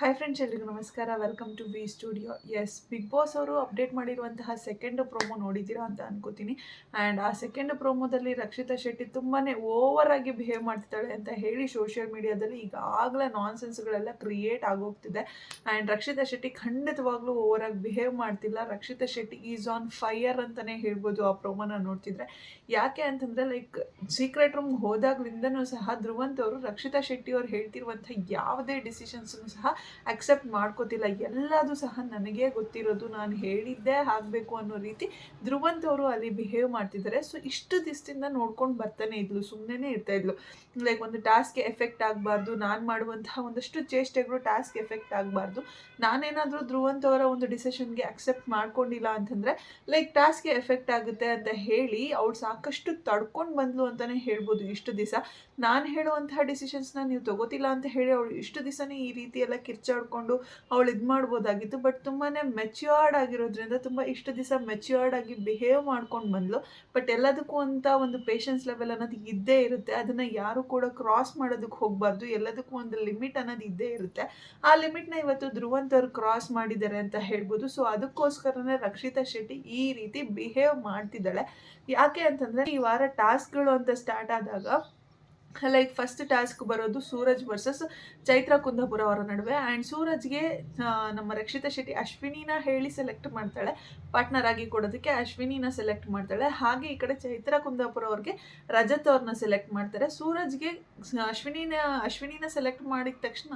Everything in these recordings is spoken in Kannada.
ಹಾಯ್ ಫ್ರೆಂಡ್ಸ್ ಎಲ್ರಿಗೂ ನಮಸ್ಕಾರ. Welcome to V studio as Big Boss ಅವರು ಅಪ್ಡೇಟ್ ಮಾಡಿರುವಂತಹ ಸೆಕೆಂಡ್ ಪ್ರೋಮೋ ನೋಡಿದ್ದೀರಾ ಅಂತ ಅನ್ಕೋತೀನಿ. ಆ್ಯಂಡ್ ಆ ಸೆಕೆಂಡ್ ಪ್ರೋಮೋದಲ್ಲಿ ರಕ್ಷಿತಾ ಶೆಟ್ಟಿ ತುಂಬಾ ಓವರ್ ಆಗಿ ಬಿಹೇವ್ ಮಾಡ್ತಿದ್ದಾಳೆ ಅಂತ ಹೇಳಿ ಸೋಷಿಯಲ್ ಮೀಡಿಯಾದಲ್ಲಿ ಈಗಾಗಲೇ ನಾನ್ಸೆನ್ಸ್ಗಳೆಲ್ಲ ಕ್ರಿಯೇಟ್ ಆಗೋಗ್ತಿದೆ. ಆ್ಯಂಡ್ ರಕ್ಷಿತಾ ಶೆಟ್ಟಿ ಖಂಡಿತವಾಗ್ಲೂ ಓವರ್ ಆಗಿ ಬಿಹೇವ್ ಮಾಡ್ತಿಲ್ಲ. Rakshita Shetty is on fire ಅಂತಲೇ ಹೇಳ್ಬೋದು ಆ ಪ್ರೋಮೋನ ನೋಡ್ತಿದ್ರೆ. ಯಾಕೆ ಅಂತಂದರೆ ಲೈಕ್ ಸೀಕ್ರೆಟ್ ರೂಮ್ ಹೋದಾಗ್ಲಿಂದನೂ ಸಹ ಧ್ರುವಂತ್ ಅವರು ರಕ್ಷಿತಾ ಶೆಟ್ಟಿ ಅವ್ರು ಹೇಳ್ತಿರುವಂಥ ಯಾವುದೇ ಡಿಸಿಷನ್ಸನ್ನು ಸಹ ಅಕ್ಸೆಪ್ಟ್ ಮಾಡ್ಕೋತಿಲ್ಲ. ಎಲ್ಲದೂ ಸಹ ನನಗೆ ಗೊತ್ತಿರೋದು ನಾನು ಹೇಳಿದ್ದೇ ಆಗಬೇಕು ಅನ್ನೋ ರೀತಿ ಧ್ರುವಂತ್ ಅವರು ಅಲ್ಲಿ ಬಿಹೇವ್ ಮಾಡ್ತಿದ್ದಾರೆ. ಸೊ ಇಷ್ಟು ದಿಸ್ತಿಂದ ನೋಡ್ಕೊಂಡು ಬರ್ತಾನೆ ಇದ್ಲು ಸುಮ್ಮನೆ ಇರ್ತಾ ಇದ್ಲು. ಲೈಕ್ ಒಂದು ಟಾಸ್ಕ್ಗೆ ಎಫೆಕ್ಟ್ ಆಗಬಾರ್ದು, ನಾನು ಮಾಡುವಂತಹ ಒಂದಷ್ಟು ಚೇಷ್ಟೆಗಳು ಟಾಸ್ಕ್ ಎಫೆಕ್ಟ್ ಆಗಬಾರ್ದು. ನಾನೇನಾದರೂ ಧ್ರುವಂತ್ ಅವರ ಒಂದು ಡಿಸಿಷನ್ಗೆ ಅಕ್ಸೆಪ್ಟ್ ಮಾಡ್ಕೊಂಡಿಲ್ಲ ಅಂತಂದರೆ ಲೈಕ್ ಟಾಸ್ಕ್ಗೆ ಎಫೆಕ್ಟ್ ಆಗುತ್ತೆ ಅಂತ ಹೇಳಿ ಅವ್ಳು ಸಾಕಷ್ಟು ತಡ್ಕೊಂಡು ಬಂದ್ಲು ಅಂತಲೇ ಹೇಳ್ಬೋದು ಇಷ್ಟು ದಿವಸ. ನಾನು ಹೇಳುವಂತಹ ಡಿಸಿಷನ್ಸ್ನ ನೀವು ತಗೋತಿಲ್ಲ ಅಂತ ಹೇಳಿ ಅವಳು ಇಷ್ಟು ದಿವಸನೇ ಈ ರೀತಿ ಎಲ್ಲ ಕಿರ್ಚಾಡ್ಕೊಂಡು ಅವಳು ಇದು ಮಾಡ್ಬೋದಾಗಿತ್ತು. ಬಟ್ ತುಂಬಾ ಮೆಚ್ಯೂರ್ಡ್ ಆಗಿರೋದ್ರಿಂದ ತುಂಬ ಇಷ್ಟು ದಿವಸ ಮೆಚ್ಯೂರ್ಡ್ ಆಗಿ ಬಿಹೇವ್ ಮಾಡ್ಕೊಂಡು ಬಂದಳು ಬಟ್ ಎಲ್ಲದಕ್ಕೂ ಅಂತ ಒಂದು ಪೇಷನ್ಸ್ ಲೆವೆಲ್ ಅನ್ನೋದು ಇದ್ದೇ ಇರುತ್ತೆ. ಅದನ್ನು ಯಾರು ಕೂಡ ಕ್ರಾಸ್ ಮಾಡೋದಕ್ಕೆ ಹೋಗಬಾರ್ದು. ಎಲ್ಲದಕ್ಕೂ ಒಂದು ಲಿಮಿಟ್ ಅನ್ನೋದು ಇದ್ದೇ ಇರುತ್ತೆ. ಆ ಲಿಮಿಟ್ನ ಇವತ್ತು ಧ್ರುವಂತ್ ಅವರು ಕ್ರಾಸ್ ಮಾಡಿದ್ದಾರೆ ಅಂತ ಹೇಳ್ಬೋದು. ಸೊ ಅದಕ್ಕೋಸ್ಕರನೇ ರಕ್ಷಿತಾ ಶೆಟ್ಟಿ ಈ ರೀತಿ ಬಿಹೇವ್ ಮಾಡ್ತಿದ್ದಾಳೆ. ಯಾಕೆ ಅಂತಂದರೆ ಈ ವಾರ ಟಾಸ್ಕ್ಗಳು ಅಂತ ಸ್ಟಾರ್ಟ್ ಆದಾಗ ಲೈಕ್ ಫಸ್ಟ್ ಟಾಸ್ಕ್ ಬರೋದು ಸೂರಜ್ ವರ್ಸಸ್ ಚೈತ್ರ ಕುಂದಾಪುರ ಅವರ ನಡುವೆ. ಆ್ಯಂಡ್ ಸೂರಜ್ಗೆ ನಮ್ಮ ರಕ್ಷಿತಾ ಶೆಟ್ಟಿ ಅಶ್ವಿನಿನ ಹೇಳಿ ಸೆಲೆಕ್ಟ್ ಮಾಡ್ತಾಳೆ. ಪಾರ್ಟ್ನರ್ ಆಗಿ ಕೊಡೋದಕ್ಕೆ ಅಶ್ವಿನಿನ ಸೆಲೆಕ್ಟ್ ಮಾಡ್ತಾಳೆ. ಹಾಗೆ ಈ ಕಡೆ ಚೈತ್ರ ಕುಂದಾಪುರ ಅವ್ರಿಗೆ ರಜತ್ ಅವ್ರನ್ನ ಸೆಲೆಕ್ಟ್ ಮಾಡ್ತಾರೆ. ಸೂರಜ್ಗೆ ಅಶ್ವಿನಿನ ಅಶ್ವಿನಿನ ಸೆಲೆಕ್ಟ್ ಮಾಡಿದ ತಕ್ಷಣ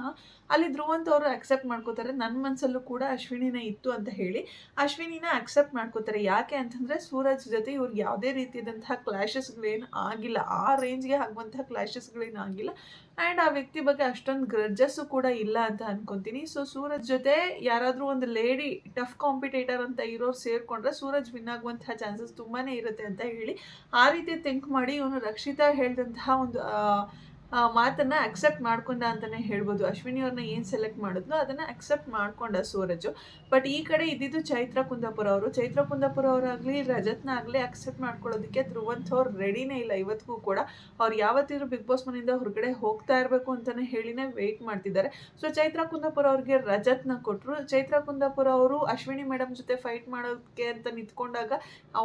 ಅಲ್ಲಿ ಧ್ರುವಂತ ಅವರು ಅಕ್ಸೆಪ್ಟ್ ಮಾಡ್ಕೋತಾರೆ. ನನ್ನ ಮನಸ್ಸಲ್ಲೂ ಕೂಡ ಅಶ್ವಿನಿನ ಇತ್ತು ಅಂತ ಹೇಳಿ ಅಶ್ವಿನಿನ ಅಕ್ಸೆಪ್ಟ್ ಮಾಡ್ಕೋತಾರೆ. ಯಾಕೆ ಅಂತಂದರೆ ಸೂರಜ್ ಜೊತೆ ಇವ್ರಿಗೆ ಯಾವುದೇ ರೀತಿಯಾದಂತಹ ಕ್ಲಾಶಸ್ಗಳೇನು ಆಗಿಲ್ಲ. ಆ ರೇಂಜ್ಗೆ ಆಗುವಂತಹ ಕ್ಲಾಶಸ್ಗಳೇನು ಆಗಿಲ್ಲ ಆ್ಯಂಡ್ ಆ ವ್ಯಕ್ತಿ ಬಗ್ಗೆ ಅಷ್ಟೊಂದು ಗ್ರಜಸ್ಸು ಕೂಡ ಇಲ್ಲ ಅಂತ ಅನ್ಕೊಂತೀನಿ. ಸೊ ಸೂರಜ್ ಜೊತೆ ಯಾರಾದರೂ ಒಂದು ಲೇಡಿ ಟಫ್ ಕಾಂಪಿಟೇಟರ್ ಅಂತ ಇರೋರು ಸೇರಿಕೊಂಡ್ರೆ ಸೂರಜ್ ವಿನ್ ಆಗುವಂತಹ ಚಾನ್ಸಸ್ ತುಂಬಾ ಇರುತ್ತೆ ಅಂತ ಹೇಳಿ ಆ ರೀತಿ ಥಿಂಕ್ ಮಾಡಿ, ಇವನು ರಕ್ಷಿತಾ ಹೇಳಿದಂತಹ ಒಂದು ಮಾತನ್ನ ಅಕ್ಸೆಪ್ಟ್ ಮಾಡ್ಕೊಂಡ ಅಂತಲೇ ಹೇಳ್ಬೋದು. ಅಶ್ವಿನಿ ಅವ್ರನ್ನ ಏನು ಸೆಲೆಕ್ಟ್ ಮಾಡಿದ್ಲು ಅದನ್ನು ಅಕ್ಸೆಪ್ಟ್ ಮಾಡ್ಕೊಂಡ ಸೂರಜು. ಬಟ್ ಈ ಕಡೆ ಇದ್ದಿದ್ದು ಚೈತ್ರ ಕುಂದಾಪುರ ಅವರು. ಚೈತ್ರ ಕುಂದಾಪುರ ಅವರಾಗ್ಲಿ ರಜತ್ನ ಆಗಲಿ ಅಕ್ಸೆಪ್ಟ್ ಮಾಡ್ಕೊಳ್ಳೋದಕ್ಕೆ ಧ್ರುವಂತ್ ಅವ್ರು ರೆಡಿನೇ ಇಲ್ಲ. ಇವತ್ತಿಗೂ ಕೂಡ ಅವ್ರು ಯಾವತ್ತಿದ್ರು ಬಿಗ್ ಬಾಸ್ ಮನೆಯಿಂದ ಹೊರಗಡೆ ಹೋಗ್ತಾ ಇರಬೇಕು ಅಂತಲೇ ಹೇಳಿನೇ ವೆಯ್ಟ್ ಮಾಡ್ತಿದ್ದಾರೆ. ಸೊ ಚೈತ್ರ ಕುಂದಾಪುರ ಅವ್ರಿಗೆ ರಜತ್ನ ಕೊಟ್ಟರು ಚೈತ್ರ ಕುಂದಾಪುರ ಅವರು ಅಶ್ವಿನಿ ಮೇಡಮ್ ಜೊತೆ ಫೈಟ್ ಮಾಡೋದಕ್ಕೆ ಅಂತ ನಿಂತ್ಕೊಂಡಾಗ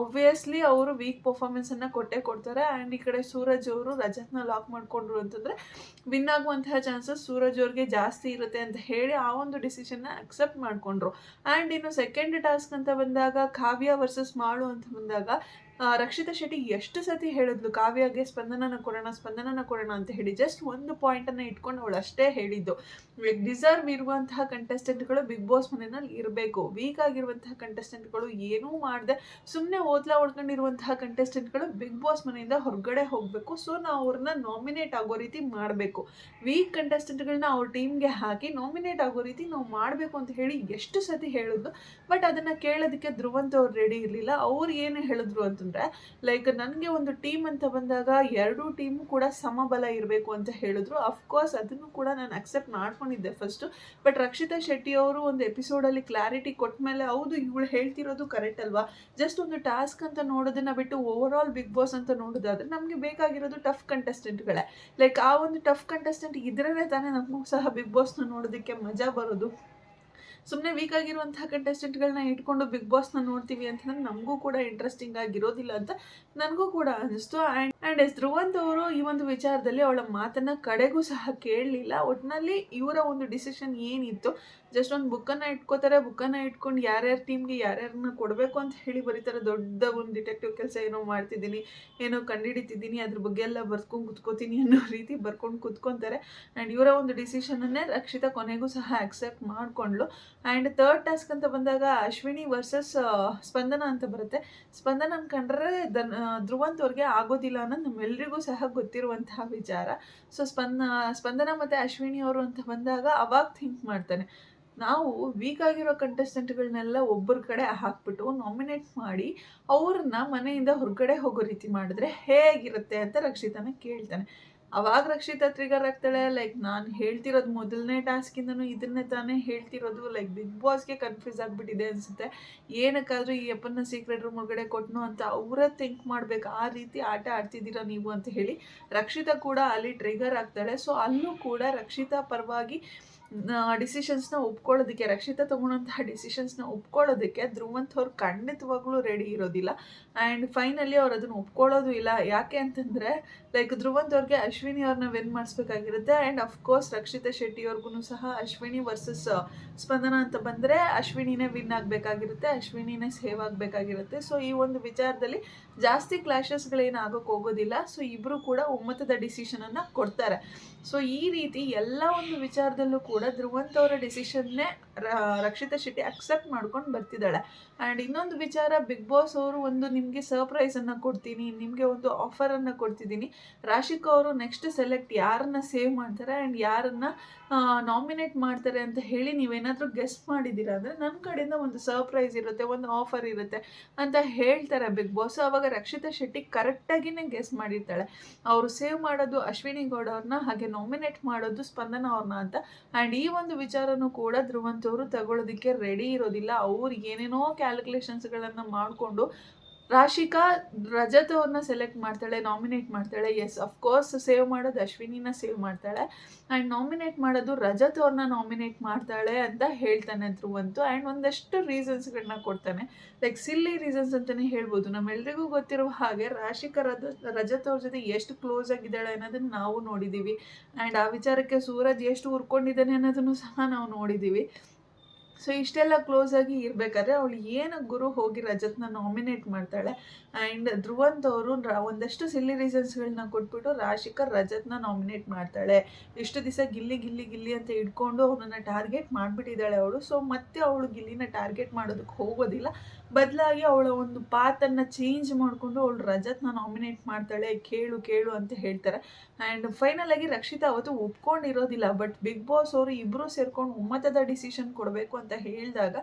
ಆಬ್ವಿಯಸ್ಲಿ ಅವರು ವೀಕ್ ಪರ್ಫಾರ್ಮೆನ್ಸನ್ನು ಕೊಟ್ಟೇ ಕೊಡ್ತಾರೆ. ಆ್ಯಂಡ್ ಈ ಕಡೆ ಸೂರಜ್ ಅವರು ರಜತ್ನ ಲಾಕ್ ಮಾಡ್ಕೊಂಡ್ರು ಅಂತಂದರೆ ವಿನ್ ಆಗುವಂತಹ ಚಾನ್ಸಸ್ ಸೂರಜ್ ಅವ್ರಿಗೆ ಜಾಸ್ತಿ ಇರುತ್ತೆ ಅಂತ ಹೇಳಿ ಆ ಒಂದು ಡಿಸಿಷನ್ನ ಅಕ್ಸೆಪ್ಟ್ ಮಾಡ್ಕೊಂಡ್ರು. ಆ್ಯಂಡ್ ಇನ್ನು ಸೆಕೆಂಡ್ ಟಾಸ್ಕ್ ಅಂತ ಬಂದಾಗ, ಕಾವ್ಯ ವರ್ಸಸ್ ಮಾಡು ಅಂತ ಬಂದಾಗ ರಕ್ಷಿತಾ ಶೆಟ್ಟಿ ಎಷ್ಟು ಸತಿ ಹೇಳಿದ್ಲು, ಕಾವ್ಯಗೆ ಸ್ಪಂದನನ ಕೊಡೋಣ ಸ್ಪಂದನನ ಕೊಡೋಣ ಅಂತ ಹೇಳಿ ಜಸ್ಟ್ ಒಂದು ಪಾಯಿಂಟನ್ನು ಇಟ್ಕೊಂಡು ಅವಳು ಅಷ್ಟೇ ಹೇಳಿದ್ದು. ಡಿಸರ್ವ್ ಇರುವಂತಹ ಕಂಟೆಸ್ಟೆಂಟ್ಗಳು ಬಿಗ್ ಬಾಸ್ ಮನೆಯಲ್ಲಿ ಇರಬೇಕು. ವೀಕ್ ಆಗಿರುವಂತಹ ಕಂಟೆಸ್ಟೆಂಟ್ಗಳು ಏನೂ ಮಾಡದೆ ಸುಮ್ಮನೆ ಓದ್ಲಾ ಹೊಡ್ಕೊಂಡಿರುವಂತಹ ಕಂಟೆಸ್ಟೆಂಟ್ಗಳು ಬಿಗ್ ಬಾಸ್ ಮನೆಯಿಂದ ಹೊರಗಡೆ ಹೋಗಬೇಕು. ಸೊ ನಾವು ಅವ್ರನ್ನ ನಾಮಿನೇಟ್ ಆಗೋ ರೀತಿ ಮಾಡಬೇಕು. ವೀಕ್ ಕಂಟೆಸ್ಟೆಂಟ್ಗಳನ್ನ ಅವ್ರ ಟೀಮ್ಗೆ ಹಾಕಿ ನಾಮಿನೇಟ್ ಆಗೋ ರೀತಿ ನಾವು ಮಾಡಬೇಕು ಅಂತ ಹೇಳಿ ಎಷ್ಟು ಸತಿ ಹೇಳಿದ್ದು ಬಟ್ ಅದನ್ನು ಕೇಳೋದಕ್ಕೆ ಧ್ರುವಂತ ಅವ್ರು ರೆಡಿ ಇರಲಿಲ್ಲ. ಅವ್ರು ಏನು ಹೇಳಿದ್ರು ಅಂತಂದರೆ ಲೈಕ್ ನನಗೆ ಒಂದು ಟೀಮ್ ಅಂತ ಬಂದಾಗ ಎರಡೂ ಟೀಮು ಕೂಡ ಸಮಬಲ ಇರಬೇಕು ಅಂತ ಹೇಳಿದ್ರು. ಅಫ್ಕೋರ್ಸ್ ಅದನ್ನು ಕೂಡ ನಾನು ಅಕ್ಸೆಪ್ಟ್ ಮಾಡ್ಕೊಂಡಿದ್ದೆ ಫಸ್ಟು ಬಟ್ ರಕ್ಷಿತಾ ಶೆಟ್ಟಿ ಅವರು ಒಂದು ಎಪಿಸೋಡಲ್ಲಿ ಕ್ಲಾರಿಟಿ ಕೊಟ್ಟ ಮೇಲೆ ಹೌದು, ಇವಳು ಹೇಳ್ತಿರೋದು ಕರೆಕ್ಟ್ ಅಲ್ವಾ? ಜಸ್ಟ್ ಒಂದು ಟಾಸ್ಕ್ ಅಂತ ನೋಡೋದನ್ನ ಬಿಟ್ಟು ಓವರ್ ಆಲ್ ಬಿಗ್ ಬಾಸ್ ಅಂತ ನೋಡೋದಾದ್ರೆ ನಮಗೆ ಬೇಕಾಗಿರೋದು ಟಫ್ ಕಂಟೆಸ್ಟೆಂಟ್ಗಳೇ ಲೈಕ್ ಆ ಒಂದು ಟಫ್ ಕಂಟೆಸ್ಟೆಂಟ್ ಇದ್ರೇ ತಾನೇ ನಮಗೂ ಸಹ ಬಿಗ್ ಬಾಸ್ನ ನೋಡೋದಕ್ಕೆ ಮಜಾ ಬರೋದು. ಸುಮ್ಮನೆ ವೀಕ್ ಆಗಿರುವಂತಹ ಕಂಟೆಸ್ಟೆಂಟ್ಗಳನ್ನ ಇಟ್ಕೊಂಡು ಬಿಗ್ ಬಾಸ್ನ ನೋಡ್ತೀವಿ ಅಂತಂದ್ರೆ ನಮಗೂ ಕೂಡ ಇಂಟ್ರೆಸ್ಟಿಂಗ್ ಆಗಿರೋದಿಲ್ಲ ಅಂತ ನನಗೂ ಕೂಡ ಅನಿಸ್ತು. ಆ್ಯಂಡ್ ಆ್ಯಂಡ್ ಎಸ್ ಧ್ರುವಂತವರು ಈ ಒಂದು ವಿಚಾರದಲ್ಲಿ ಅವಳ ಮಾತನ್ನು ಕಡೆಗೂ ಸಹ ಕೇಳಲಿಲ್ಲ. ಒಟ್ಟಿನಲ್ಲಿ ಇವರ ಒಂದು ಡಿಸಿಷನ್ ಏನಿತ್ತು? ಜಸ್ಟ್ ಒಂದು ಬುಕ್ಕನ್ನು ಇಟ್ಕೋತಾರೆ ಬುಕ್ಕನ್ನು ಇಟ್ಕೊಂಡು ಯಾರ್ಯಾರ ಟೀಮ್ಗೆ ಯಾರ್ಯಾರನ್ನ ಕೊಡಬೇಕು ಅಂತ ಹೇಳಿ ಬರೀತಾರೆ. ದೊಡ್ಡ ಒಂದು ಡಿಟೆಕ್ಟಿವ್ ಕೆಲಸ ಏನೋ ಮಾಡ್ತಿದ್ದೀನಿ, ಏನೋ ಕಂಡುಹಿಡಿತಿದ್ದೀನಿ ಅದ್ರ ಬಗ್ಗೆ ಎಲ್ಲ ಬರ್ಕೊಂಡು ಕುತ್ಕೋತೀನಿ ಅನ್ನೋ ರೀತಿ ಬರ್ಕೊಂಡು ಕುತ್ಕೊತಾರೆ. ಆ್ಯಂಡ್ ಇವರ ಒಂದು ಡಿಸಿಷನನ್ನೇ ರಕ್ಷಿತಾ ಕೊನೆಗೂ ಸಹ ಅಕ್ಸೆಪ್ಟ್ ಮಾಡಿಕೊಂಡ್ಲು ಆ್ಯಂಡ್ ಥರ್ಡ್ ಟಾಸ್ಕ್ ಅಂತ ಬಂದಾಗ ಅಶ್ವಿನಿ ವರ್ಸಸ್ ಸ್ಪಂದನ ಅಂತ ಬರುತ್ತೆ. ಸ್ಪಂದನ ಕಂಡ್ರೆ ದನ್ ಧ್ರುವಂತವ್ರಿಗೆ ಆಗೋದಿಲ್ಲ ಅನ್ನೋದು ಸಹ ಗೊತ್ತಿರುವಂತಹ ವಿಚಾರ. ಸೊ ಸ್ಪಂದ ಸ್ಪಂದನ ಮತ್ತು ಅಶ್ವಿನಿ ಅವರು ಅಂತ ಬಂದಾಗ ಅವಾಗ ಥಿಂಕ್ ಮಾಡ್ತಾನೆ. ನಾವು ವೀಕ್ ಆಗಿರೋ ಕಂಟೆಸ್ಟೆಂಟ್ಗಳನ್ನೆಲ್ಲ ಒಬ್ಬರ ಕಡೆ ಹಾಕ್ಬಿಟ್ಟು ನಾಮಿನೇಟ್ ಮಾಡಿ ಅವ್ರನ್ನ ಮನೆಯಿಂದ ಹೊರಗಡೆ ಹೋಗೋ ರೀತಿ ಮಾಡಿದ್ರೆ ಹೇಗಿರುತ್ತೆ ಅಂತ ರಕ್ಷಿತನ ಕೇಳ್ತಾನೆ. ಅವಾಗ ರಕ್ಷಿತಾ ಟ್ರಿಗರ್ ಆಗ್ತಾಳೆ ಲೈಕ್ ನಾನು ಹೇಳ್ತಿರೋದು ಮೊದಲನೇ ಟಾಸ್ಕಿಂದನೂ ಇದನ್ನೇ ತಾನೇ ಹೇಳ್ತಿರೋದು ಲೈಕ್ ಬಿಗ್ ಬಾಸ್ಗೆ ಕನ್ಫ್ಯೂಸ್ ಆಗಿಬಿಟ್ಟಿದೆ ಅನಿಸುತ್ತೆ. ಏನಕ್ಕಾದರೂ ಈ ಅಪ್ಪನ ಸೀಕ್ರೆಟ್ ರೂಮ್ ಒಳಗಡೆ ಕೊಟ್ಟನು ಅಂತ ಅವರೇ ಥಿಂಕ್ ಮಾಡ್ಬೇಕು. ಆ ರೀತಿ ಆಟ ಆಡ್ತಿದ್ದೀರಾ ನೀವು ಅಂತ ಹೇಳಿ ರಕ್ಷಿತಾ ಕೂಡ ಅಲ್ಲಿ ಟ್ರಿಗರ್ ಆಗ್ತಾಳೆ. ಸೊ ಅಲ್ಲೂ ಕೂಡ ರಕ್ಷಿತಾ ಪರವಾಗಿ ಡಿಸಿಷನ್ಸ್ನ ಒಪ್ಕೊಳ್ಳೋದಕ್ಕೆ, ರಕ್ಷಿತಾ ತೊಗೊಳೋಂತಹ ಡಿಸಿಷನ್ಸ್ನ ಒಪ್ಕೊಳ್ಳೋದಕ್ಕೆ ಧ್ರುವಂತ್ ಅವ್ರು ಖಂಡಿತವಾಗ್ಲೂ ರೆಡಿ ಇರೋದಿಲ್ಲ. ಆ್ಯಂಡ್ ಫೈನಲಿ ಅವ್ರು ಅದನ್ನು ಒಪ್ಕೊಳ್ಳೋದು ಇಲ್ಲ. ಯಾಕೆ ಅಂತಂದರೆ ಲೈಕ್ ಧ್ರುವಂತ್ ಅವ್ರಿಗೆ ಅಶ್ವಿನಿ ಅವ್ರನ್ನ win ಮಾಡಿಸ್ಬೇಕಾಗಿರುತ್ತೆ. And of course Rakshita Shetty ಅವ್ರಿಗೂ ಸಹ ಅಶ್ವಿನಿ ವರ್ಸಸ್ ಸ್ಪಂದನ ಅಂತ ಬಂದರೆ ಅಶ್ವಿನಿನೇ ವಿನ್ ಆಗಬೇಕಾಗಿರುತ್ತೆ, ಅಶ್ವಿನಿನೇ ಸೇವ್ ಆಗಬೇಕಾಗಿರುತ್ತೆ. ಸೊ ಈ ಒಂದು ವಿಚಾರದಲ್ಲಿ ಜಾಸ್ತಿ ಕ್ಲಾಶಸ್ಗಳೇನು ಆಗೋಕ್ಕೆ ಹೋಗೋದಿಲ್ಲ. ಸೊ ಇಬ್ಬರು ಕೂಡ ಒಮ್ಮತದ ಡಿಸಿಷನನ್ನು ಕೊಡ್ತಾರೆ. ಸೊ ಈ ರೀತಿ ಎಲ್ಲ ಒಂದು ವಿಚಾರದಲ್ಲೂ ಕೂಡ ಧ್ರುವಂತ್ ಅವರ ಡಿಸಿಷನ್ನೇ ರಕ್ಷಿತಾ ಶೆಟ್ಟಿ ಅಕ್ಸೆಪ್ಟ್ ಮಾಡ್ಕೊಂಡು ಬರ್ತಿದ್ದಾಳೆ. ಆ್ಯಂಡ್ ಇನ್ನೊಂದು ವಿಚಾರ ಬಿಗ್ ಬಾಸ್ ಅವರು ಒಂದು ನಿಮಗೆ ಸರ್ಪ್ರೈಸನ್ನು ಕೊಡ್ತೀನಿ, ನಿಮಗೆ ಒಂದು ಆಫರನ್ನು ಕೊಡ್ತಿದ್ದೀನಿ. ರಾಶಿಕಾ ಅವರು ನೆಕ್ಸ್ಟ್ ಸೆಲೆಕ್ಟ್ ಯಾರನ್ನ ಸೇವ್ ಮಾಡ್ತಾರೆ ಆ್ಯಂಡ್ ಯಾರನ್ನ ನಾಮಿನೇಟ್ ಮಾಡ್ತಾರೆ ಅಂತ ಹೇಳಿ ನೀವೇನಾದರೂ ಗೆಸ್ಟ್ ಮಾಡಿದ್ದೀರಾ ಅಂದರೆ ನನ್ನ ಕಡೆಯಿಂದ ಒಂದು ಸರ್ಪ್ರೈಸ್ ಇರುತ್ತೆ, ಒಂದು ಆಫರ್ ಇರುತ್ತೆ ಅಂತ ಹೇಳ್ತಾರೆ ಬಿಗ್ ಬಾಸ್ ಅವಾಗ ರಕ್ಷಿತಾ ಶೆಟ್ಟಿ ಕರೆಕ್ಟಾಗಿನೇ ಗೆಸ್ ಮಾಡಿರ್ತಾಳೆ. ಅವರು ಸೇವ್ ಮಾಡೋದು ಅಶ್ವಿನಿ ಗೌಡ ಅವ್ರನ್ನ, ಹಾಗೆ ನಾಮಿನೇಟ್ ಮಾಡೋದು ಸ್ಪಂದನ ಅವ್ರನ್ನ ಅಂತ. ಆ್ಯಂಡ್ ಈ ಒಂದು ವಿಚಾರನೂ ಕೂಡ ಧ್ರುವಂತವರು ತಗೊಳ್ಳೋದಕ್ಕೆ ರೆಡಿ ಇರೋದಿಲ್ಲ. ಅವ್ರು ಏನೇನೋ ಕ್ಯಾಲ್ಕುಲೇಷನ್ಸ್ಗಳನ್ನು ಮಾಡಿಕೊಂಡು ರಾಶಿಕಾ ರಜತ್ ಅವ್ರನ್ನ ಸೆಲೆಕ್ಟ್ ಮಾಡ್ತಾಳೆ ನಾಮಿನೇಟ್ ಮಾಡ್ತಾಳೆ. ಎಸ್ ಅಫ್ಕೋರ್ಸ್ ಸೇವ್ ಮಾಡೋದು ಅಶ್ವಿನಿನ ಸೇವ್ ಮಾಡ್ತಾಳೆ. ಆ್ಯಂಡ್ ನಾಮಿನೇಟ್ ಮಾಡೋದು ರಜತ್ ಅವ್ರನ್ನ ನಾಮಿನೇಟ್ ಮಾಡ್ತಾಳೆ ಅಂತ ಹೇಳ್ತಾನೆ ಧ್ರುವಂತು. ಆ್ಯಂಡ್ ಒಂದಷ್ಟು ರೀಸನ್ಸ್ಗಳನ್ನ ಕೊಡ್ತಾನೆ. ಲೈಕ್ ಸಿಲ್ಲಿ ರೀಸನ್ಸ್ ಅಂತಲೇ ಹೇಳ್ಬೋದು. ನಮ್ಮೆಲ್ರಿಗೂ ಗೊತ್ತಿರುವ ಹಾಗೆ ರಾಶಿಕಾ ರಜ ರಜತ್ ಅವ್ರ ಜೊತೆ ಎಷ್ಟು ಕ್ಲೋಸ್ ಆಗಿದ್ದಾಳೆ ಅನ್ನೋದನ್ನು ನಾವು ನೋಡಿದ್ದೀವಿ ಆ್ಯಂಡ್ ಆ ವಿಚಾರಕ್ಕೆ ಸೂರಜ್ ಎಷ್ಟು ಉರ್ಕೊಂಡಿದ್ದಾನೆ ಅನ್ನೋದನ್ನು ಸಹ ನಾವು ನೋಡಿದ್ದೀವಿ ಸೊ ಇಷ್ಟೆಲ್ಲ ಕ್ಲೋಸ್ ಆಗಿ ಇರಬೇಕಾದ್ರೆ ಅವಳು ಏನು ಗುರು ಹೋಗಿ ರಜತ್ನ ನಾಮಿನೇಟ್ ಮಾಡ್ತಾಳೆ ಆ್ಯಂಡ್ ಧ್ರುವಂತ್ ಅವರು ಒಂದಷ್ಟು ಸಿಲ್ಲಿ ರೀಸನ್ಸ್ಗಳನ್ನ ಕೊಟ್ಬಿಟ್ಟು ರಾಶಿಕರ್ ರಜತ್ನ ನಾಮಿನೇಟ್ ಮಾಡ್ತಾಳೆ. ಇಷ್ಟು ದಿವಸ ಗಿಲ್ಲಿ ಗಿಲ್ಲಿ ಗಿಲ್ಲಿ ಅಂತ ಇಟ್ಕೊಂಡು ಅವನನ್ನು ಟಾರ್ಗೆಟ್ ಮಾಡಿಬಿಟ್ಟಿದ್ದಾಳೆ ಅವಳು. ಸೊ ಮತ್ತೆ ಅವಳು ಗಿಲ್ಲಿನ ಟಾರ್ಗೆಟ್ ಮಾಡೋದಕ್ಕೆ ಹೋಗೋದಿಲ್ಲ. ಬದಲಾಗಿ ಅವಳ ಒಂದು ಪಾತನ್ನು ಚೇಂಜ್ ಮಾಡಿಕೊಂಡು ಅವಳು ರಜತ್ನ ನಾಮಿನೇಟ್ ಮಾಡ್ತಾಳೆ, ಕೇಳು ಕೇಳು ಅಂತ ಹೇಳ್ತಾರೆ. ಆ್ಯಂಡ್ ಫೈನಲ್ ಆಗಿ ರಕ್ಷಿತಾ ಅವತ್ತು ಒಪ್ಕೊಂಡಿರೋದಿಲ್ಲ ಬಟ್ ಬಿಗ್ ಬಾಸ್ ಅವರು ಇಬ್ಬರು ಸೇರ್ಕೊಂಡು ಒಮ್ಮತದ ಡಿಸಿಷನ್ ಕೊಡಬೇಕು ಅಂತ ಹೇಳಿದಾಗ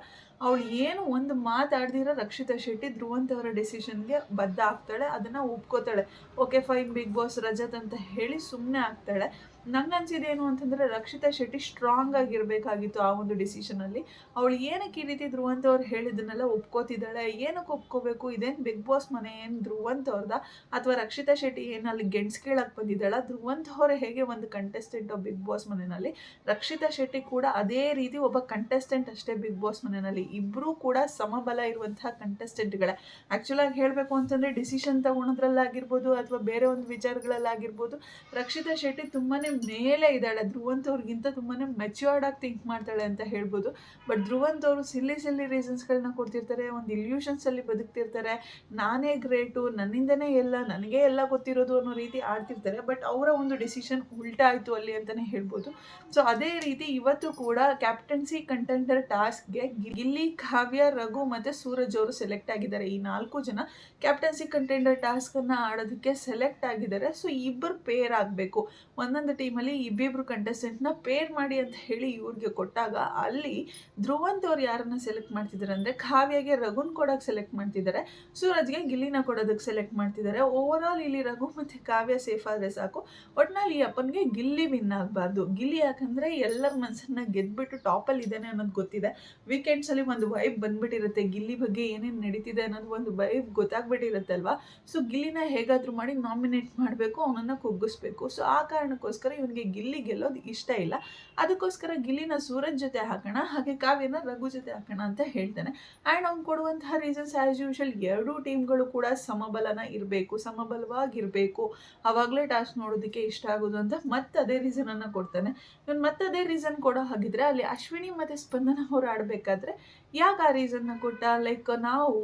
ಅವಳು ಏನು ಒಂದು ಮಾತಾಡ್ದಿರೋ ರಕ್ಷಿತಾ ಶೆಟ್ಟಿ ಧ್ರುವಂತವರ ಡಿಸಿಷನ್ಗೆ ಬದ್ಧ ಆಗ್ತಾಳೆ, ಅದನ್ನು ಒಪ್ಕೋತಾಳೆ. Okay fine Big Boss Rajat ಅಂತ ಹೇಳಿ ಸುಮ್ಮನೆ ಆಗ್ತಾಳೆ. ನಂಗನ್ಸಿದೇನು ಅಂತಂದರೆ ರಕ್ಷಿತಾ ಶೆಟ್ಟಿ ಸ್ಟ್ರಾಂಗ್ ಆಗಿರಬೇಕಾಗಿತ್ತು ಆ ಒಂದು ಡಿಸಿಷನಲ್ಲಿ ಅವಳು ಏನಕ್ಕೆ ಈ ರೀತಿ ಧ್ರುವಂತ ಅವ್ರು ಹೇಳಿದ್ದನ್ನೆಲ್ಲ ಒಪ್ಕೋತಿದ್ದಾಳೆ, ಏನಕ್ಕೆ ಒಪ್ಕೋಬೇಕು? ಇದೇನು ಬಿಗ್ ಬಾಸ್ ಮನೆ ಏನು ಧ್ರುವಂತ ಅವ್ರದ? ಅಥವಾ ರಕ್ಷಿತಾ ಶೆಟ್ಟಿ ಏನು ಅಲ್ಲಿ ಗೆಣ್ಸ್ ಕೇಳಕ್ಕೆ ಬಂದಿದ್ದಾಳ? ಧ್ರುವಂತ ಅವ್ರ ಹೇಗೆ ಒಂದು ಕಂಟೆಸ್ಟೆಂಟ್ ಬಿಗ್ ಬಾಸ್ ಮನೆಯಲ್ಲಿ? ರಕ್ಷಿತಾ ಶೆಟ್ಟಿ ಕೂಡ ಅದೇ ರೀತಿ ಒಬ್ಬ ಕಂಟೆಸ್ಟೆಂಟ್ ಅಷ್ಟೇ ಬಿಗ್ ಬಾಸ್ ಮನೆಯಲ್ಲಿ ಇಬ್ಬರೂ ಕೂಡ ಸಮಬಲ ಇರುವಂತಹ ಕಂಟೆಸ್ಟೆಂಟ್ಗಳೇ ಆ್ಯಕ್ಚುಲಾಗಿ ಹೇಳಬೇಕು ಅಂತಂದರೆ ಡಿಸಿಷನ್ ತಗೊಳೋದ್ರಲ್ಲಾಗಿರ್ಬೋದು ಅಥವಾ ಬೇರೆ ಒಂದು ವಿಚಾರಗಳಲ್ಲಾಗಿರ್ಬೋದು, ರಕ್ಷಿತಾ ಶೆಟ್ಟಿ ತುಂಬಾ ಮೇಲೆ ಇದ್ದಾಳೆ. ಧ್ರುವಂತ್ ಅವ್ರಿಗಿಂತ ತುಂಬಾ ಮೆಚ್ಯೂರ್ಡ್ ಆಗಿ ಥಿಂಕ್ ಮಾಡ್ತಾಳೆ ಅಂತ ಹೇಳ್ಬೋದು. ಬಟ್ ಧ್ರುವಂತ್ ಅವರು ಸಿಲ್ಲಿ ಸಿಲ್ಲಿ ರೀಸನ್ಸ್ಗಳನ್ನ ಕೊಡ್ತಿರ್ತಾರೆ, ಒಂದು ಇಲ್ಯೂಷನ್ಸಲ್ಲಿ ಬದುಕ್ತಿರ್ತಾರೆ. ನಾನೇ ಗ್ರೇಟು ನನ್ನಿಂದನೇ ಎಲ್ಲ, ನನಗೆ ಎಲ್ಲ ಗೊತ್ತಿರೋದು ಅನ್ನೋ ರೀತಿ ಆಡ್ತಿರ್ತಾರೆ. ಬಟ್ ಅವರ ಒಂದು ಡಿಸಿಷನ್ ಉಲ್ಟಾ ಆಯಿತು ಅಲ್ಲಿ ಅಂತಲೇ ಹೇಳ್ಬೋದು. ಸೊ ಅದೇ ರೀತಿ ಇವತ್ತು ಕೂಡ ಕ್ಯಾಪ್ಟನ್ಸಿ ಕಂಟೆಂಡರ್ ಟಾಸ್ಕ್ಗೆ ಗಿಲ್ಲಿ ಕಾವ್ಯ, ರಘು ಮತ್ತು ಸೂರಜ್ ಅವರು ಸೆಲೆಕ್ಟ್ ಆಗಿದ್ದಾರೆ. ಈ ನಾಲ್ಕು ಜನ ಕ್ಯಾಪ್ಟನ್ಸಿ ಕಂಟೆಂಡರ್ ಟಾಸ್ಕನ್ನು ಆಡೋದಕ್ಕೆ ಸೆಲೆಕ್ಟ್ ಆಗಿದ್ದಾರೆ. ಸೊ ಇಬ್ಬರು ಪೇರ್ ಆಗಬೇಕು. ಒಂದೊಂದು ಟೀಮಲ್ಲಿ ಇಬ್ಬಿಬ್ರು ಕಂಟೆಸ್ಟೆಂಟ್ನ ಪೇರ್ ಮಾಡಿ ಅಂತ ಹೇಳಿ ಇವ್ರಿಗೆ ಕೊಟ್ಟಾಗ ಅಲ್ಲಿ ಧ್ರುವಂತ್ ಅವ್ರು ಯಾರನ್ನ ಸೆಲೆಕ್ಟ್ ಮಾಡ್ತಿದ್ದಾರೆ ಅಂದರೆ ಕಾವ್ಯಗೆ ರಘುನ್ ಕೊಡೋಕೆ ಸೆಲೆಕ್ಟ್ ಮಾಡ್ತಿದ್ದಾರೆ. ಸೂರಜ್ಗೆ ಗಿಲ್ಲಿನ ಕೊಡೋದಕ್ಕೆ ಸೆಲೆಕ್ಟ್ ಮಾಡ್ತಿದ್ದಾರೆ. ಓವರ್ ಆಲ್ ಇಲ್ಲಿ ರಘು ಮತ್ತು ಕಾವ್ಯ ಸೇಫ್ ಆದರೆ ಸಾಕು. ಒಟ್ನಲ್ಲಿ ಈ ಅಪ್ಪನಿಗೆ ಗಿಲ್ಲಿ ವಿನ್ ಆಗಬಾರ್ದು. ಗಿಲ್ಲಿ ಯಾಕಂದರೆ ಎಲ್ಲರ ಮನಸ್ಸನ್ನ ಗೆದ್ಬಿಟ್ಟು ಟಾಪಲ್ಲಿ ಇದ್ದಾನೆ ಅನ್ನೋದು ಗೊತ್ತಿದೆ. ವೀಕೆಂಡ್ಸಲ್ಲಿ ಒಂದು ವೈಬ್ ಬಂದ್ಬಿಟ್ಟಿರುತ್ತೆ. ಗಿಲ್ಲಿ ಬಗ್ಗೆ ಏನೇನು ನಡೀತಿದೆ ಅನ್ನೋದು ಒಂದು ವೈಬ್ ಗೊತ್ತಾಗ್ಬಿಟ್ಟಿರುತ್ತೆ ಅಲ್ವಾ ಸೊ ಗಿಲ್ಲಿನ ಹೇಗಾದರೂ ಮಾಡಿ ನಾಮಿನೇಟ್ ಮಾಡಬೇಕು, ಅವನನ್ನು ಕುಗ್ಗಿಸ್ಬೇಕು. ಸೊ ಆ ಕಾರಣಕ್ಕೋಸ್ಕರ ಇವನಿಗೆ ಗಿಲ್ಲಿ ಗೆಲ್ಲೋದು ಇಷ್ಟ ಇಲ್ಲ. ಅದಕ್ಕೋಸ್ಕರ ಗಿಲ್ಲಿನ ಸೂರಜ್ ಜೊತೆ ಹಾಕೋಣ, ಹಾಗೆ ಕಾವ್ಯನ ರಘು ಜೊತೆ ಹಾಕೋಣ ಅಂತ ಹೇಳ್ತಾನೆ. ಆ್ಯಂಡ್ ಅವ್ನು ಕೊಡುವಂತಹ ರೀಸನ್ಸ್ ಆ್ಯಸ್ ಯೂಶಲ್ ಎರಡೂ ಟೀಮ್ಗಳು ಕೂಡ ಸಮಬಲನ ಇರಬೇಕು, ಸಮಬಲವಾಗಿರಬೇಕು. ಆವಾಗಲೇ ಟಾಸ್ಕ್ ನೋಡೋದಕ್ಕೆ ಇಷ್ಟ ಆಗೋದು ಅಂತ ಮತ್ತೆ ಅದೇ ರೀಸನನ್ನು ಕೊಡ್ತಾನೆ. ಇವನು ಮತ್ತೆ ಅದೇ ರೀಸನ್ ಕೊಡೋ ಹಾಗಿದ್ರೆ ಅಲ್ಲಿ ಅಶ್ವಿನಿ ಮತ್ತು ಸ್ಪಂದನ ಅವರು ಆಡಬೇಕಾದ್ರೆ ಯಾಕೆ ಆ ರೀಸನ್ನ ಕೊಟ್ಟ? ಲೈಕ್ ನಾವು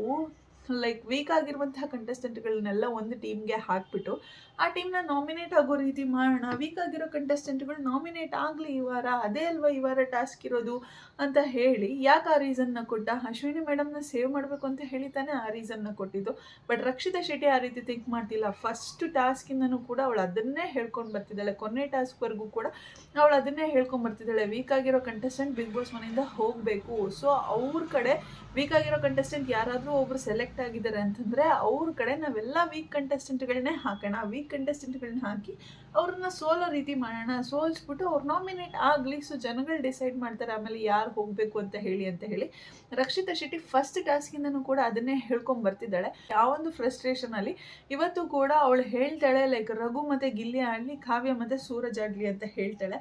ಲೈಕ್ ವೀಕ್ ಆಗಿರುವಂತಹ ಕಂಟೆಸ್ಟೆಂಟ್ಗಳನ್ನೆಲ್ಲ ಒಂದು ಟೀಮ್ಗೆ ಹಾಕ್ಬಿಟ್ಟು ಆ ಟೀಮ್ನ ನಾಮಿನೇಟ್ ಆಗೋ ರೀತಿ ಮಾಡೋಣ ವೀಕ್ ಆಗಿರೋ ಕಂಟೆಸ್ಟೆಂಟ್ಗಳು ನಾಮಿನೇಟ್ ಆಗಲಿ ಈ ವಾರ, ಅದೇ ಅಲ್ವಾ ಈ ವಾರ ಟಾಸ್ಕ್ ಇರೋದು ಅಂತ ಹೇಳಿ, ಯಾಕೆ ಆ ರೀಸನ್ನ ಕೊಟ್ಟ? ಅಶ್ವಿನಿ ಮೇಡಮ್ನ ಸೇವ್ ಮಾಡಬೇಕು ಅಂತ ಹೇಳಿ ತಾನೇ ಆ ರೀಸನ್ನ ಕೊಟ್ಟಿದ್ದು. ಬಟ್ ರಕ್ಷಿತಾ ಶೆಟ್ಟಿ ಆ ರೀತಿ ಥಿಂಕ್ ಮಾಡ್ತಿಲ್ಲ. ಫಸ್ಟ್ ಟಾಸ್ಕಿಂದನೂ ಕೂಡ ಅವಳು ಅದನ್ನೇ ಹೇಳ್ಕೊಂಡು ಬರ್ತಿದ್ದಾಳೆ. ಕೊನೆ ಟಾಸ್ಕ್ವರೆಗೂ ಕೂಡ ಅವಳು ಅದನ್ನೇ ಹೇಳ್ಕೊಂಡು ಬರ್ತಿದ್ದಾಳೆ. ವೀಕ್ ಆಗಿರೋ ಕಂಟೆಸ್ಟೆಂಟ್ ಬಿಗ್ ಬಾಸ್ ಮನೆಯಿಂದ ಹೋಗಬೇಕು. ಸೊ ಅವ್ರ ಕಡೆ ವೀಕ್ ಆಗಿರೋ ಕಂಟೆಸ್ಟೆಂಟ್ ಯಾರಾದರೂ ಒಬ್ರು ಸೆಲೆಕ್ಟ್ ಆಗಿದ್ದಾರೆ ಅಂತಂದರೆ ಅವ್ರ ಕಡೆ ನಾವೆಲ್ಲ ವೀಕ್ ಕಂಟೆಸ್ಟೆಂಟ್ಗಳನ್ನೇ ಹಾಕೋಣ. ವೀಕ್ ಕಂಟೆಸ್ಟೆಂಟ್ಗಳನ್ನ ಹಾಕಿ ಅವ್ರನ್ನ ಸೋಲೋ ರೀತಿ ಮಾಡೋಣ, ಸೋಲಿಸ್ಬಿಟ್ಟು ಅವ್ರು ನಾಮಿನೇಟ್ ಆಗಲಿ ಸೊ ಜನಗಳು ಡಿಸೈಡ್ ಮಾಡ್ತಾರೆ ಆಮೇಲೆ ಯಾರು ಹೋಗಬೇಕು ಅಂತ ಹೇಳಿ ಅಂತ ಹೇಳಿ ರಕ್ಷಿತಾ ಶೆಟ್ಟಿ ಫಸ್ಟ್ ಟಾಸ್ಕಿಂದನೂ ಕೂಡ ಅದನ್ನೇ ಹೇಳ್ಕೊಂಡು ಬರ್ತಿದ್ದಾಳೆ. ಯಾವೊಂದು ಫ್ರಸ್ಟ್ರೇಷನಲ್ಲಿ ಇವತ್ತು ಕೂಡ ಅವಳು ಹೇಳ್ತಾಳೆ ಲೈಕ್ ರಘು ಮತ್ತು ಗಿಲ್ಲಿ ಆಗಲಿ ಕಾವ್ಯ ಮತ್ತು ಸೂರಜ್ ಆಗಲಿ ಅಂತ ಹೇಳ್ತಾಳೆ.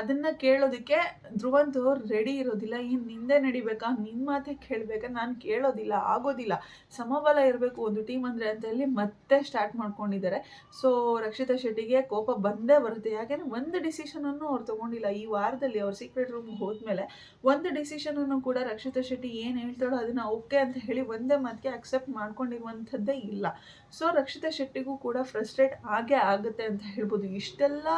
ಅದನ್ನು ಕೇಳೋದಕ್ಕೆ ಧ್ರುವಂತು ರೆಡಿ ಇರೋದಿಲ್ಲ, ಏನು ನಿಂದೆ ನಡಿಬೇಕಾ ನಿನ್ನ ಮಾತೇ ಕೇಳಬೇಕಾ, ನಾನು ಕೇಳೋದಿಲ್ಲ, ಆಗೋದಿಲ್ಲ, ಸಮಬಲ ಇರಬೇಕು ಒಂದು ಟೀಮ್ ಅಂದರೆ ಅಂತ ಹೇಳಿ ಮತ್ತೆ ಸ್ಟಾರ್ಟ್ ಮಾಡ್ಕೊಂಡಿದ್ದಾರೆ. ಸೊ ರಕ್ಷಿತಾ ಶೆಟ್ಟಿಗೆ ಕೋಪ ಬಂದೇ ಬರುತ್ತೆ. ಯಾಕೆಂದ್ರೆ ಒಂದು ಡಿಸಿಷನನ್ನು ಅವ್ರು ತಗೊಂಡಿಲ್ಲ. ಈ ವಾರದಲ್ಲಿ ಅವ್ರ ಸೀಕ್ರೆಟ್ ರೂಮ್ ಹೋದ್ಮೇಲೆ ಒಂದು ಡಿಸಿಷನನ್ನು ಕೂಡ ರಕ್ಷಿತಾ ಶೆಟ್ಟಿ ಏನು ಹೇಳ್ತಾಳೋ ಅದನ್ನು ಓಕೆ ಅಂತ ಹೇಳಿ ಒಂದೇ ಮಾತಿಗೆ ಅಕ್ಸೆಪ್ಟ್ ಮಾಡ್ಕೊಂಡಿರುವಂಥದ್ದೇ ಇಲ್ಲ. ಸೊ ರಕ್ಷಿತಾ ಶೆಟ್ಟಿಗೂ ಕೂಡ ಫ್ರಸ್ಟ್ರೇಟ್ ಆಗೇ ಆಗುತ್ತೆ ಅಂತ ಹೇಳ್ಬೋದು. ಇಷ್ಟೆಲ್ಲ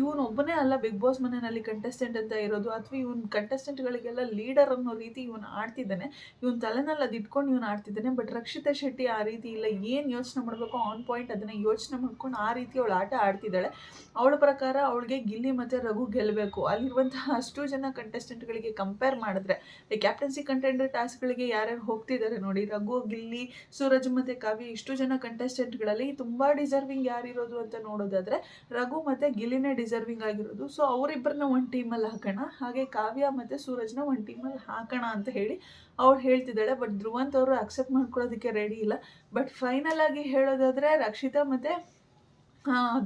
ಇವನು ಒಬ್ಬನೇ ಅಲ್ಲ ಬಿಗ್ ಬಾಸ್ ಮನೆಯಲ್ಲಿ ಕಂಟೆಸ್ಟೆಂಟ್ ಅಂತ ಇರೋದು. ಅಥವಾ ಇವನ್ ಕಂಟೆಸ್ಟೆಂಟ್ಗಳಿಗೆಲ್ಲ ಲೀಡರ್ ಅನ್ನೋ ರೀತಿ ಇವನು ಆಡ್ತಿದ್ದಾನೆ. ಇವನ್ ತಲೆನಲ್ಲಿ ಅದು ಇಟ್ಕೊಂಡು ಇವನು ಆಡ್ತಿದ್ದಾನೆ. ಬಟ್ ರಕ್ಷಿತಾ ಶೆಟ್ಟಿ ಆ ರೀತಿ ಇಲ್ಲ. ಏನು ಯೋಚನೆ ಮಾಡಬೇಕು ಆನ್ ಪಾಯಿಂಟ್ ಅದನ್ನು ಯೋಚನೆ ಮಾಡ್ಕೊಂಡು ಆ ರೀತಿ ಅವಳು ಆಟ ಆಡ್ತಿದ್ದಾಳೆ. ಅವಳ ಪ್ರಕಾರ ಅವಳಿಗೆ ಗಿಲ್ಲಿ ಮತ್ತು ರಘು ಗೆಲ್ಲಬೇಕು ಅಲ್ಲಿರುವಂತಹ ಅಷ್ಟು ಜನ ಕಂಟೆಸ್ಟೆಂಟ್ಗಳಿಗೆ ಕಂಪೇರ್ ಮಾಡಿದ್ರೆ ಕ್ಯಾಪ್ಟನ್ಸಿ ಕಂಟೆಂಡರ್ ಟಾಸ್ಕ್ಗಳಿಗೆ ಯಾರ್ಯಾರು ಹೋಗ್ತಿದ್ದಾರೆ ನೋಡಿ, ರಘು, ಗಿಲ್ಲಿ, ಸೂರಜ್ ಮತ್ತು ಕಾವ್ಯ ಇಷ್ಟು ಜನ ಕಂಟೆಸ್ಟೆಂಟ್ಗಳಲ್ಲಿ ತುಂಬ ಡಿಸರ್ವಿಂಗ್ ಯಾರಿರೋದು ಅಂತ ನೋಡೋದಾದರೆ, ರಘು ಮತ್ತು ಗಿಲ್ಲಿನೇ ಡಿಸರ್ವಿಂಗ್ ಆಗಿರೋದು. ಸೊ ಅವರಿಬ್ಬರನ್ನ ಒಂದು ಟೀಮಲ್ಲಿ ಹಾಕೋಣ. ಹಾಗೆ ಕಾವ್ಯ ಮತ್ತು ಸೂರಜ್ನ ಒಂದು ಟೀಮಲ್ಲಿ ಹಾಕೋಣ ಅಂತ ಹೇಳಿ ಅವಳು ಹೇಳ್ತಿದ್ದಾಳೆ. ಬಟ್ ಧ್ರುವಂತ್ ಅವರು ಅಕ್ಸೆಪ್ಟ್ ಮಾಡ್ಕೊಳ್ಳೋದಕ್ಕೆ ರೆಡಿ ಇಲ್ಲ. ಬಟ್ ಫೈನಲ್ ಆಗಿ ಹೇಳೋದಾದರೆ ರಕ್ಷಿತಾ ಮತ್ತು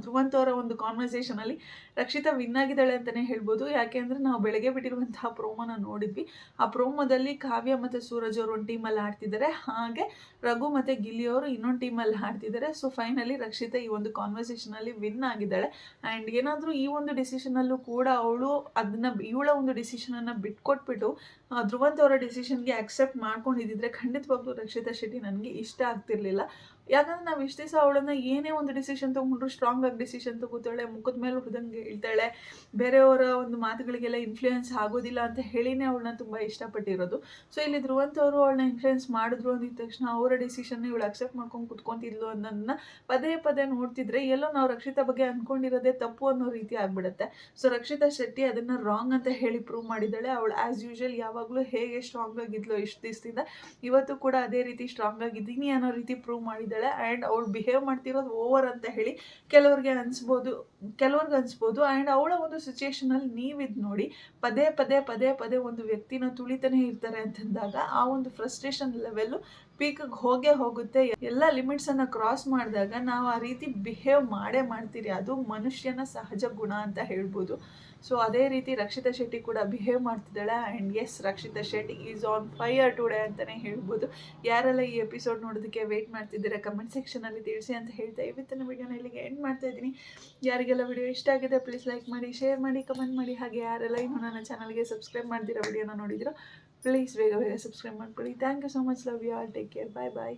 ಧ್ರುವಂತ್ ಅವರ ಒಂದು ಕಾನ್ವರ್ಸೇಷನಲ್ಲಿ ರಕ್ಷಿತಾ ವಿನ್ ಆಗಿದ್ದಾಳೆ ಅಂತಲೇ ಹೇಳ್ಬೋದು. ಯಾಕೆ ಅಂದರೆ ನಾವು ಬೆಳಗ್ಗೆ ಬಿಟ್ಟಿರುವಂತಹ ಪ್ರೋಮೋನ ನೋಡಿದ್ವಿ. ಆ ಪ್ರೋಮೋದಲ್ಲಿ ಕಾವ್ಯ ಮತ್ತು ಸೂರಜ್ ಅವರು ಒಂದು ಟೀಮಲ್ಲಿ ಆಡ್ತಿದ್ದಾರೆ. ಹಾಗೆ ರಘು ಮತ್ತು ಗಿಲ್ಲಿ ಅವರು ಇನ್ನೊಂದು ಟೀಮಲ್ಲಿ ಆಡ್ತಿದ್ದಾರೆ. ಸೊ ಫೈನಲಿ ರಕ್ಷಿತಾ ಈ ಒಂದು ಕಾನ್ವರ್ಸೇಷನಲ್ಲಿ ವಿನ್ ಆಗಿದ್ದಾಳೆ. ಆ್ಯಂಡ್ ಏನಾದರೂ ಈ ಒಂದು ಡಿಸಿಷನಲ್ಲೂ ಕೂಡ ಅವಳು ಅದನ್ನು ಇವಳ ಒಂದು ಡಿಸಿಷನನ್ನು ಬಿಟ್ಕೊಟ್ಬಿಟ್ಟು ಧ್ರುವಂತ್ ಅವರ ಡಿಸಿಷನ್ಗೆ ಅಕ್ಸೆಪ್ಟ್ ಮಾಡ್ಕೊಂಡಿದ್ದಿದ್ರೆ ಖಂಡಿತವಾಗ್ಲೂ ರಕ್ಷಿತಾ ಶೆಟ್ಟಿ ನನಗೆ ಇಷ್ಟ ಆಗ್ತಿರ್ಲಿಲ್ಲ. ಯಾಕಂದ್ರೆ ನಾವು ಇಷ್ಟು ದಿವಸ ಅವಳನ್ನ ಏನೇ ಒಂದು ಡಿಸಿಷನ್ ತಗೊಂಡ್ರು ಸ್ಟ್ರಾಂಗ್ ಆಗಿ ಡಿಸಿಷನ್ ತಗೋತಾಳೆ, ಮುಖದ ಮೇಲೆ ಹೋದಂಗೆ ಇಳ್ತಾಳೆ ಬೇರೆಯವರ ಒಂದು ಮಾತುಗಳಿಗೆಲ್ಲ ಇನ್ಫ್ಲೂಯೆನ್ಸ್ ಆಗೋದಿಲ್ಲ ಅಂತ ಹೇಳಿನೇ ಅವಳನ್ನ ತುಂಬ ಇಷ್ಟಪಟ್ಟಿರೋದು. ಸೊ ಇಲ್ಲಿ ಧ್ರುವಂತವರು ಅವಳನ್ನ ಇನ್ಫ್ಲೂಯೆನ್ಸ್ ಮಾಡಿದ್ರು ಅಂದಿದ ತಕ್ಷಣ ಅವರ ಡಿಸಿಷನ್ ಇವಳು ಅಕ್ಸೆಪ್ಟ್ ಮಾಡ್ಕೊಂಡು ಕುತ್ಕೊಂತಿದ್ಲು ಅನ್ನೋದನ್ನ ಪದೇ ಪದೇ ನೋಡ್ತಿದ್ರೆ, ಎಲ್ಲೋ ನಾವು ರಕ್ಷಿತಾ ಬಗ್ಗೆ ಅನ್ಕೊಂಡಿರೋದೇ ತಪ್ಪು ಅನ್ನೋ ರೀತಿ ಆಗ್ಬಿಡುತ್ತೆ. ಸೊ ರಕ್ಷಿತಾ ಶೆಟ್ಟಿ ಅದನ್ನ ರಾಂಗ್ ಅಂತ ಹೇಳಿ ಪ್ರೂವ್ ಮಾಡಿದ್ದಾಳೆ. ಅವಳು ಆಸ್ ಯೂಶುವಲ್ ಯಾವಾಗಲೂ ಹೇಗೆ ಸ್ಟ್ರಾಂಗ್ ಆಗಿದ್ಲು ಇಷ್ಟು ದಿವಸದಿಂದ, ಇವತ್ತು ಕೂಡ ಅದೇ ರೀತಿ ಸ್ಟ್ರಾಂಗ್ ಆಗಿದ್ದೀನಿ ಅನ್ನೋ ರೀತಿ ಪ್ರೂವ್ ಮಾಡಿದ್ದಾಳೆ. ಆ್ಯಂಡ್ ಅವಳು ಬಿಹೇವ್ ಮಾಡ್ತಿರೋದು ಓವರ್ ಅಂತ ಹೇಳಿ ಕೆಲವ್ರಿಗೆ ಅನಿಸ್ಬೋದು ಕೆಲವ್ರಿಗೆ ಅನಿಸ್ಬೋದು ಆ್ಯಂಡ್ ಅವಳ ಒಂದು ಸಿಚುಯೇಷನಲ್ಲಿ ನೀವಿದ್ ನೋಡಿ ಪದೇ ಪದೇ ಪದೇ ಪದೇ ಒಂದು ವ್ಯಕ್ತಿನ ತುಳಿತಾನೆ ಇರ್ತಾರೆ ಅಂತಂದಾಗ ಆ ಒಂದು ಫ್ರಸ್ಟ್ರೇಷನ್ ಲೆವೆಲ್ಲು ಪೀಕಿಗೆ ಹೋಗೇ ಹೋಗುತ್ತೆ. ಎಲ್ಲ ಲಿಮಿಟ್ಸನ್ನು ಕ್ರಾಸ್ ಮಾಡಿದಾಗ ನಾವು ಆ ರೀತಿ ಬಿಹೇವ್ ಮಾಡೇ ಮಾಡ್ತೀರಿ. ಅದು ಮನುಷ್ಯನ ಸಹಜ ಗುಣ ಅಂತ ಹೇಳ್ಬೋದು. ಸೊ, ಅದೇ ರೀತಿ ರಕ್ಷಿತಾ ಶೆಟ್ಟಿ ಕೂಡ ಬಿಹೇವ್ ಮಾಡ್ತಿದ್ದಾಳೆ. And yes Rakshita Shetty is on fire today ಅಂತಲೇ ಹೇಳ್ಬೋದು. ಯಾರೆಲ್ಲ ಈ ಎಪಿಸೋಡ್ ನೋಡೋದಕ್ಕೆ ವೆಯ್ಟ್ ಮಾಡ್ತಿದ್ದೀರಾ ಕಮೆಂಟ್ ಸೆಕ್ಷನಲ್ಲಿ ತಿಳಿಸಿ ಅಂತ ಹೇಳ್ತಾ ಇವತ್ತಿನ ವಿಡಿಯೋನ ಇಲ್ಲಿಗೆ ಎಂಡ್ ಮಾಡ್ತಾ ಇದ್ದೀನಿ. ಯಾರಿಗೆಲ್ಲ ವಿಡಿಯೋ ಇಷ್ಟ ಆಗಿದೆ ಪ್ಲೀಸ್ ಲೈಕ್ ಮಾಡಿ ಶೇರ್ ಮಾಡಿ ಕಮೆಂಟ್ ಮಾಡಿ. ಹಾಗೆ ಯಾರೆಲ್ಲ ಇನ್ನೂ ನನ್ನ ಚಾನಲ್ಗೆ ಸಬ್ಸ್ಕ್ರೈಬ್ ಮಾಡ್ತೀರಾ ವಿಡಿಯೋನ ನೋಡಿದ್ರು ಪ್ಲೀಸ್ ಬೇಗ ಬೇಗ ಸಬ್ಸ್ಕ್ರೈಬ್ ಮಾಡ್ಕೊಳ್ಳಿ thank you so much love you all take care bye bye